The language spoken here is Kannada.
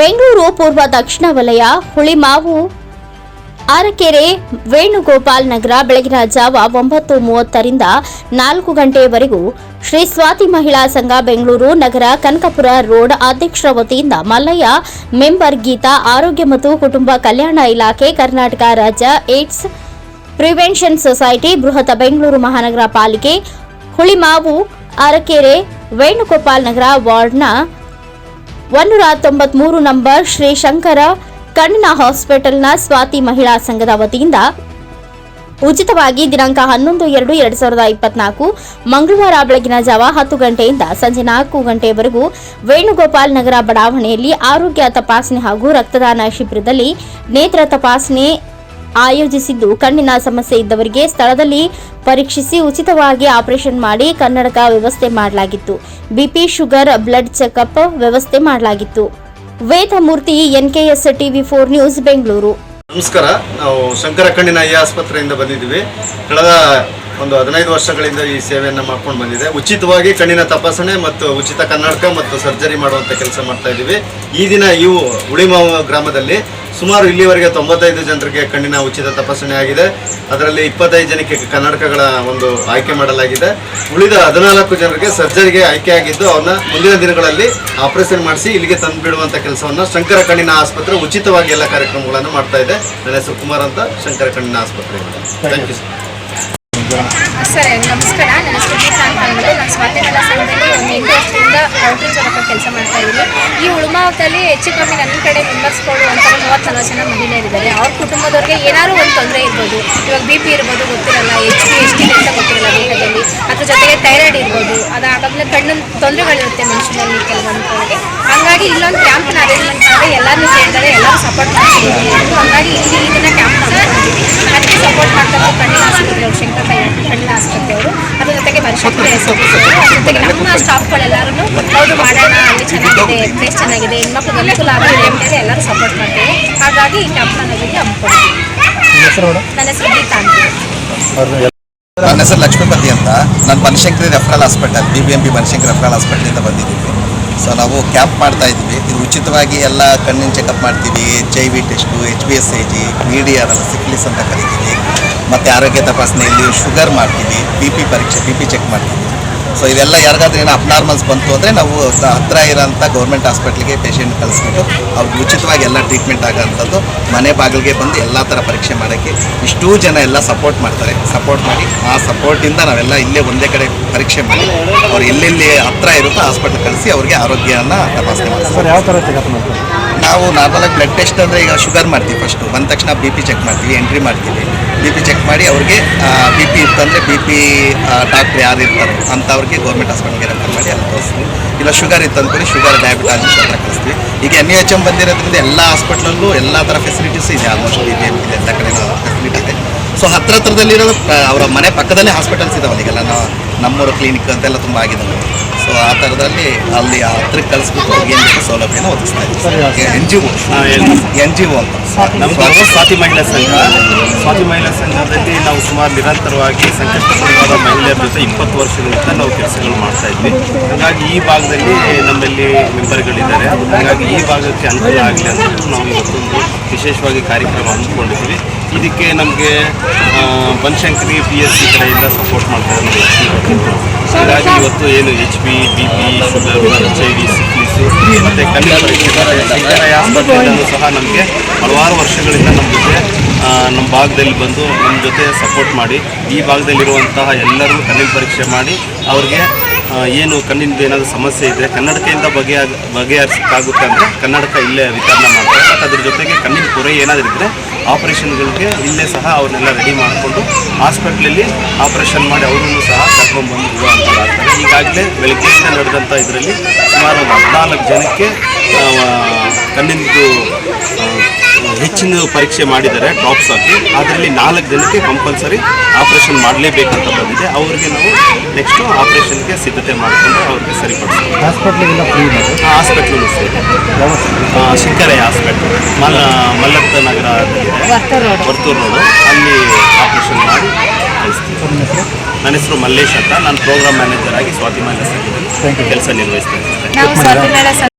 ಬೆಂಗಳೂರು, ಪೂರ್ವ ದಕ್ಷಿಣ ವಲಯ, ಹುಳಿಮಾವು, ಅರಕೆರೆ, ವೇಣುಗೋಪಾಲ್ ನಗರ, ಬೆಳಗಿನ ಜಾವ ಒಂಬತ್ತು ಮೂವತ್ತರಿಂದ ನಾಲ್ಕು ಗಂಟೆಯವರೆಗೂ ಶ್ರೀ ಸ್ವಾತಿ ಮಹಿಳಾ ಸಂಘ ಬೆಂಗಳೂರು ನಗರ ಕನಕಪುರ ರೋಡ್ ಅಧ್ಯಕ್ಷರ ವತಿಯಿಂದ ಮಲ್ಲಯ್ಯ, ಮೆಂಬರ್ ಗೀತಾ, ಆರೋಗ್ಯ ಮತ್ತು ಕುಟುಂಬ ಕಲ್ಯಾಣ ಇಲಾಖೆ, ಕರ್ನಾಟಕ ರಾಜ್ಯ ಏಡ್ಸ್ ಪ್ರಿವೆನ್ಷನ್ ಸೊಸೈಟಿ, ಬೃಹತ್ ಬೆಂಗಳೂರು ಮಹಾನಗರ ಪಾಲಿಕೆ, ಹುಳಿಮಾವು, ಅರಕೆರೆ, ವೇಣುಗೋಪಾಲ್ ನಗರ ವಾರ್ಡ್ನ ಒಂದೂರ ತೊಂಬತ್ಮೂರು ನಂಬರ್ ಶ್ರೀ ಶಂಕರ ಕಣ್ಣಿನ ಹಾಸ್ಪಿಟಲ್ನ ಸ್ವಾತಿ ಮಹಿಳಾ ಸಂಘದ ವತಿಯಿಂದ ಉಚಿತವಾಗಿ ದಿನಾಂಕ ಹನ್ನೊಂದು, ಎರಡು ಎರಡು ಸಾವಿರದ ಇಪ್ಪತ್ನಾಲ್ಕು ಮಂಗಳವಾರ ಬೆಳಗಿನ ಜಾವ ಹತ್ತು ಗಂಟೆಯಿಂದ ಸಂಜೆ ನಾಲ್ಕು ಗಂಟೆಯವರೆಗೂ ವೇಣುಗೋಪಾಲ್ ನಗರ ಬಡಾವಣೆಯಲ್ಲಿ ಆರೋಗ್ಯ ತಪಾಸಣೆ ಹಾಗೂ ರಕ್ತದಾನ ಶಿಬಿರದಲ್ಲಿ ನೇತ್ರ ತಪಾಸಣೆ ಆಯೋಜಿಸಿದ್ದು. ಕಣ್ಣಿನ ಸಮಸ್ಯೆ ಇದ್ದವರಿಗೆ ಸ್ಥಳದಲ್ಲಿ ಪರೀಕ್ಷಿಸಿ ಉಚಿತವಾಗಿ ಆಪರೇಷನ್ ಮಾಡಿ ಕನ್ನಡಕ ವ್ಯವಸ್ಥೆ ಮಾಡಲಾಗಿತ್ತು. ಬಿಪಿ ಶುಗರ್, ಬ್ಲಡ್ ಚೆಕಪ್ ವ್ಯವಸ್ಥೆ ಮಾಡಲಾಗಿತ್ತು. Vedamurthy, NKS TV four news, Bengaluru. ನಮಸ್ಕಾರ. ನಾವು ಶಂಕರ ಕಣ್ಣಿನ ಈ ಆಸ್ಪತ್ರೆಯಿಂದ ಬಂದಿದ್ದೀವಿ. ಕಳೆದ ಒಂದು ಹದಿನೈದು ವರ್ಷಗಳಿಂದ ಈ ಸೇವೆಯನ್ನು ಮಾಡ್ಕೊಂಡು ಬಂದಿದೆ. ಉಚಿತವಾಗಿ ಕಣ್ಣಿನ ತಪಾಸಣೆ ಮತ್ತು ಉಚಿತ ಕನ್ನಡಕ ಮತ್ತು ಸರ್ಜರಿ ಮಾಡುವಂಥ ಕೆಲಸ ಮಾಡ್ತಾ ಇದ್ದೀವಿ. ಈ ದಿನ ಇವು ಉಳಿಮಾವು ಗ್ರಾಮದಲ್ಲಿ ಸುಮಾರು ಇಲ್ಲಿವರೆಗೆ ತೊಂಬತ್ತೈದು ಜನರಿಗೆ ಕಣ್ಣಿನ ಉಚಿತ ತಪಾಸಣೆ ಆಗಿದೆ. ಅದರಲ್ಲಿ ಇಪ್ಪತ್ತೈದು ಜನಕ್ಕೆ ಕನ್ನಡಕಗಳ ಒಂದು ಆಯ್ಕೆ ಮಾಡಲಾಗಿದೆ. ಉಳಿದ ಹದಿನಾಲ್ಕು ಜನರಿಗೆ ಸರ್ಜರಿಗೆ ಆಯ್ಕೆ ಆಗಿದ್ದು ಅವನ್ನ ಮುಂದಿನ ದಿನಗಳಲ್ಲಿ ಆಪರೇಷನ್ ಮಾಡಿಸಿ ಇಲ್ಲಿಗೆ ತಂದು ಬಿಡುವಂತ ಕೆಲಸವನ್ನು ಶಂಕರ ಕಣ್ಣಿನ ಆಸ್ಪತ್ರೆ ಉಚಿತವಾಗಿ ಎಲ್ಲ ಕಾರ್ಯಕ್ರಮಗಳನ್ನು ಮಾಡ್ತಾ ಇದೆ. ನನ್ನ ಹೆಸರು ಕುಮಾರ್ ಅಂತ ಶಂಕರ ಕಣ್ಣಿನ ಆಸ್ಪತ್ರೆ. ಥ್ಯಾಂಕ್ ಯು ಸರ್ ನಮಸ್ಕಾರ. ನನ್ನ ಗೀತಾ ಅಂತ ಅಂದ್ಬಿಟ್ಟು ನಾನು ಸ್ವಾತಿ ಮಹಿಳಾ ಸಂಘದಲ್ಲಿ ಒಂದು ಎಂಟು ವರ್ಷದಿಂದ ಔಟ್ರೀಚ್ ಅವರ ಕೆಲಸ ಮಾಡ್ತಾ ಇದ್ದೀನಿ. ಈ ಉಳ್ಮಾವತಲ್ಲಿ ಹೆಚ್ಚು ಕಮ್ಮಿ ನನ್ನ ಕಡೆ ಮೆಂಬರ್ಸ್ಗಳು ಅಂತ ಮೂವತ್ತು ನಲ್ವತ್ತು ಜನ ಮಹಿಳೆಯರಿದ್ದಾರೆ ಅವ್ರ ಕುಟುಂಬದವ್ರಿಗೆ ಏನಾದ್ರು ಒಂದು ತೊಂದರೆ ಇರ್ಬೋದು. ಇವಾಗ ಬಿ ಪಿ ಇರ್ಬೋದು, ಗೊತ್ತಿರಲ್ಲ. ಎಚ್ ಪಿ ಎಚ್ ಟಿ ಅಂತ ಗೊತ್ತಿರಲ್ಲ ದೇಹದಲ್ಲಿ. ಅದ್ರ ಜೊತೆಗೆ ಥೈರಾಯ್ಡ್ ಇರ್ಬೋದು. ಅದಾಗಲೇ ಕಣ್ಣಿನ ತೊಂದರೆಗಳಿರುತ್ತೆ ಮನುಷ್ಯನಲ್ಲಿ ಕೆಲವೊಂದು ಹಾಗಾಗಿ ಇಲ್ಲೊಂದು ಕ್ಯಾಂಪ್ನ ಅರೇಂಜ್ಮೆಂಟ್ ಮಾಡಿ ಎಲ್ಲರೂ ಸೇರ್ತಾರೆ ಎಲ್ಲರೂ ಸಪೋರ್ಟ್ ಮಾಡ್ತಿದ್ದೀವಿ ಹಾಗಾಗಿ ಇಲ್ಲಿ ಇದನ್ನ ಕ್ಯಾಂಪ್ ಅದಕ್ಕೆ ಸಪೋರ್ಟ್ ಮಾಡ್ತಾರೆ ಕಣ್ಣಿನ ಆಸ್ಪತ್ರೆ ಅವರು ಶಂಕರ ಕಣ್ಣಿನ ಆಸ್ಪತ್ರೆ ಅವರು ಅದ್ರ ಜೊತೆಗೆ ಜೊತೆಗೆ ನಮ್ಮ ಸ್ಟಾಫ್ಗಳೆಲ್ಲರೂ ಹೌದು ಮಾಡೋಣ ಅಲ್ಲಿ ಚೆನ್ನಾಗಿದೆ ಪ್ಲೇಸ್ ಚೆನ್ನಾಗಿದೆ ಹೆಣ್ಮಕ್ಳಿಗೆ ಅನುಕೂಲ ಆಗಿದೆ ಅಂತೇಳಿ ಎಲ್ಲರೂ ಸಪೋರ್ಟ್ ಮಾಡ್ತೇವೆ. ಹಾಗಾಗಿ ಈ ನನ್ನ ಹೆಸರು ಗೀತಾ ಅಂತ. ನನ್ನ ಹೆಸರು ಲಕ್ಷ್ಮೀಪತಿ ಅಂತ. ನಾನು Banashankari referral hospital B B M P Banashankari referral ಹಾಸ್ಪಿಟಲಿಂದ ಬಂದಿದ್ದೀವಿ ಸೊ ನಾವು ಕ್ಯಾಂಪ್ ಮಾಡ್ತಾ ಇದ್ದೀವಿ. ಇದು ಉಚಿತವಾಗಿ ಎಲ್ಲ ಕಣ್ಣಿನ ಚೆಕಪ್ ಮಾಡ್ತೀವಿ. H I V test H B S I G B D R syphilis ಅಂತ ಕರಿತೀವಿ. ಮತ್ತು ಆರೋಗ್ಯ ತಪಾಸಣೆಯಲ್ಲಿ ಶುಗರ್ ಮಾಡ್ತೀವಿ. ಬಿ ಪಿ ಪರೀಕ್ಷೆ ಬಿ ಪಿ ಚೆಕ್ ಮಾಡ್ತೀವಿ. ಸೊ ಇದೆಲ್ಲ ಯಾರಿಗಾದ್ರೂ ಏನೋ ಅಬ್ನಾರ್ಮಲ್ಸ್ ಬಂತು ಅಂದರೆ ನಾವು ಹತ್ತಿರ ಇರೋಂಥ ಗೌರ್ಮೆಂಟ್ ಹಾಸ್ಪಿಟ್ಲಿಗೆ ಪೇಷಂಟ್ ಕಳಿಸ್ಬಿಟ್ಟು ಅವ್ರಿಗೆ ಉಚಿತವಾಗಿ ಎಲ್ಲ ಟ್ರೀಟ್ಮೆಂಟ್ ಆಗೋಂಥದ್ದು ಮನೆ ಬಾಗಿಲಿಗೆ ಬಂದು ಎಲ್ಲ ಥರ ಪರೀಕ್ಷೆ ಮಾಡೋಕ್ಕೆ ಇಷ್ಟೂ ಜನ ಎಲ್ಲ ಸಪೋರ್ಟ್ ಮಾಡ್ತಾರೆ. ಸಪೋರ್ಟ್ ಮಾಡಿ. ಆ ಸಪೋರ್ಟಿಂದ ನಾವೆಲ್ಲ ಇಲ್ಲೇ ಒಂದೇ ಕಡೆ ಪರೀಕ್ಷೆ ಮಾಡಿ, ಅವ್ರು ಎಲ್ಲೆಲ್ಲಿ ಹತ್ತಿರ ಇರುತ್ತೋ ಹಾಸ್ಪಿಟ್ಲ್ ಕಳಿಸಿ ಅವ್ರಿಗೆ ಆರೋಗ್ಯನ ತಪಾಸಣೆ ಮಾಡ್ತಾರೆ. ಯಾವ ಥರ ಚೆಕಪ್ ನಾವು ನಾರ್ಮಲಾಗಿ ಬ್ಲಡ್ ಟೆಸ್ಟ್ ಅಂದರೆ ಈಗ ಶುಗರ್ ಮಾಡ್ತೀವಿ ಫಸ್ಟು ಬಂದ ತಕ್ಷಣ ಬಿ ಪಿ ಚೆಕ್ ಮಾಡ್ತೀವಿ ಎಂಟ್ರಿ ಮಾಡ್ತೀವಿ. ಬಿ ಪಿ ಚೆಕ್ ಮಾಡಿ ಅವ್ರಿಗೆ ಬಿ ಪಿ ಇತ್ತಂದರೆ ಬಿ ಪಿ ಡಾಕ್ಟ್ರ್ ಯಾರು ಇರ್ತಾರೋ ಅಂಥವ್ರಿಗೆ ಗೌರ್ಮೆಂಟ್ ಹಾಸ್ಪಿಟಲ್ಗೆ ರೆಫರ್ ಮಾಡಿ ಅಲ್ಲಿ ತೋರಿಸ್ತೀವಿ. ಇಲ್ಲ ಶುಗರ್ ಇತ್ತು ಶುಗರ್ ಡಯಾಬಿಟಾಲಜಿಸ್ಟ್ ಹತ್ರ ಕಳಿಸ್ತೀವಿ. ಈಗ ಎನ್ ಎಚ್ ಎಂ ಬಂದಿರೋದ್ರಿಂದ ಎಲ್ಲ ಹಾಸ್ಪಿಟ್ಲಲ್ಲೂ ಎಲ್ಲ ಥರ ಫೆಸಿಲಿಟೀಸ್ ಇದೆ ಆಲ್ಮೋಸ್ಟ್ ಬಿ ಎಂ ಇದೆ, ಎಲ್ಲ ಕಡೆ ಫೆಸಿಲಿಟಿ ಇದೆ. ಸೊ ಹತ್ರ ಹತ್ರದಲ್ಲಿರೋದು ಅವರ ಮನೆ ಪಕ್ಕದಲ್ಲೇ ಹಾಸ್ಪಿಟಲ್ಸ್ ಇದಾವೆ ಈಗೆಲ್ಲ ನಮ್ಮೂರು ಕ್ಲಿನಿಕ್ ಅಂತೆಲ್ಲ ತುಂಬ ಆಗಿದ್ದಾವೆ ಸೊ ಆ ಥರದಲ್ಲಿ ಅಲ್ಲಿ ಆ ಹತ್ರಕ್ಕೆ ಕಳಿಸ್ಬಿಟ್ಟು ಅವ್ರಿಗೆ ಏನು ಸೌಲಭ್ಯನ ಒದಗಿಸ್ತಾ ಇದ್ದೀವಿ N G O N G O ಅಂತ. ನಮ್ಮದು ಸ್ವಾತಿ ಮಹಿಳಾ ಸಂಘ. ಸ್ವಾತಿ ಮಹಿಳಾ ಸಂಘದಲ್ಲಿ ನಾವು ಸುಮಾರು ನಿರಂತರವಾಗಿ ಸಂಕಷ್ಟಗೊಳಗಾದ ಮಹಿಳೆಯರ ಜೊತೆ ಇಪ್ಪತ್ತು ವರ್ಷಗಳಿಂದ ನಾವು ಕೆಲಸಗಳು ಮಾಡ್ತಾ ಇದ್ವಿ. ಹಾಗಾಗಿ ಈ ಭಾಗದಲ್ಲಿ ನಮ್ಮಲ್ಲಿ ಮೆಂಬರ್ಗಳಿದ್ದಾರೆ. ಹಾಗಾಗಿ ಈ ಭಾಗಕ್ಕೆ ಅನುಕೂಲ ಆಗಲಿ ಅಂತ ನಾವು ಇವತ್ತೊಂದು ವಿಶೇಷವಾಗಿ ಕಾರ್ಯಕ್ರಮ ಹಂಚ್ಕೊಂಡಿದ್ವಿ ಇದಕ್ಕೆ ನಮಗೆ ಬನಶಂಕರಿ ಪಿ ಎಸ್ ಸಿ ಕಡೆಯಿಂದ ಸಪೋರ್ಟ್ ಮಾಡ್ತಾರೆ ನಮ್ಮ ಲಕ್ಷ್ಮೀ ಭಟ್ರು. ಹಾಗಾಗಿ ಇವತ್ತು ಏನು H P B P sugar H I V syphilis ಮತ್ತು ಆಸ್ಪತ್ರೆಯಿಂದಲೂ ಸಹ ನಮಗೆ ಹಲವಾರು ವರ್ಷಗಳಿಂದ ನಮ್ಮ ಜೊತೆ ನಮ್ಮ ಭಾಗದಲ್ಲಿ ಬಂದು ನಮ್ಮ ಜೊತೆ ಸಪೋರ್ಟ್ ಮಾಡಿ, ಈ ಭಾಗದಲ್ಲಿರುವಂತಹ ಎಲ್ಲರೂ ಕಣ್ಣಿನ ಪರೀಕ್ಷೆ ಮಾಡಿ, ಅವ್ರಿಗೆ ಏನು ಕಣ್ಣಿಂದ ಏನಾದರೂ ಸಮಸ್ಯೆ ಇದ್ದರೆ ಕನ್ನಡಕೆಯಿಂದ ಬಗೆಹ ಬಗೆಹರಿಸೋಕ್ಕಾಗುತ್ತೆ ಅಂದರೆ ಕನ್ನಡಕ ಇಲ್ಲೇ ವಿತರಣೆ ಮಾಡ್ತಾರೆ. ಅದ್ರ ಜೊತೆಗೆ ಕಣ್ಣಿನ ಪೊರೆ ಏನಾದರೂ ಇದ್ದರೆ ಆಪರೇಷನ್ಗಳಿಗೆ ಇಲ್ಲೇ ಸಹ ಅವ್ರನ್ನೆಲ್ಲ ರೆಡಿ ಮಾಡಿಕೊಂಡು ಹಾಸ್ಪಿಟ್ಲಲ್ಲಿ ಆಪರೇಷನ್ ಮಾಡಿ ಅವರನ್ನು ಸಹ ಕರ್ಕೊಂಡ್ಬಂದು ಇಡುವಂಥದ್ದಾಗ್ತದೆ ಈಗಾಗಲೇ ಬೆಳಗ್ಗೆ ನಡೆದಂಥ ಇದರಲ್ಲಿ ಸುಮಾರು ಹದಿನಾಲ್ಕು ಜನಕ್ಕೆ ಕಣ್ಣಿಂದು ಹೆಚ್ಚಿನ ಪರೀಕ್ಷೆ ಮಾಡಿದ್ದಾರೆ ಟಾಪ್ಸ್ ಹಾಕಿ. ಅದರಲ್ಲಿ ನಾಲ್ಕು ಜನಕ್ಕೆ ಕಂಪಲ್ಸರಿ ಆಪರೇಷನ್ ಮಾಡಲೇಬೇಕಂತ ಬಂದಿದೆ. ಅವರಿಗೆ ನಾವು ನೆಕ್ಸ್ಟು ಆಪರೇಷನ್ಗೆ ಸಿದ್ಧತೆ ಮಾಡಿಕೊಂಡು ಅವ್ರಿಗೆ ಸರಿಪಡಿಸ್ತೀವಿ. ಹಾಸ್ಪಿಟ್ಲಿಗೆಲ್ಲ ಫ್ರೀ ಇದೆ ಹಾಸ್ಪಿಟ್ಲು ಸೇರಿ ಆ, ಶಿಂಕರಯ್ಯ ಹಾಸ್ಪಿಟ್ಲ್. ಮಲ್ಲ ಮಲ್ಲತ್ತ ನಗರ ವರ್ತೂರು ರೋಡು. ಅಲ್ಲಿ ಆಪರೇಷನ್ ಮಾಡಿ ಕಳಿಸ್ತೀವಿ. ನನ್ನ ಹೆಸರು ಮಲ್ಲೇಶ್ ಅಂತ. ನಾನು ಪ್ರೋಗ್ರಾಮ್ ಮ್ಯಾನೇಜರ್ ಆಗಿ ಸ್ವಾತಿ ಕೆಲಸ ನಿರ್ವಹಿಸ್ತಾ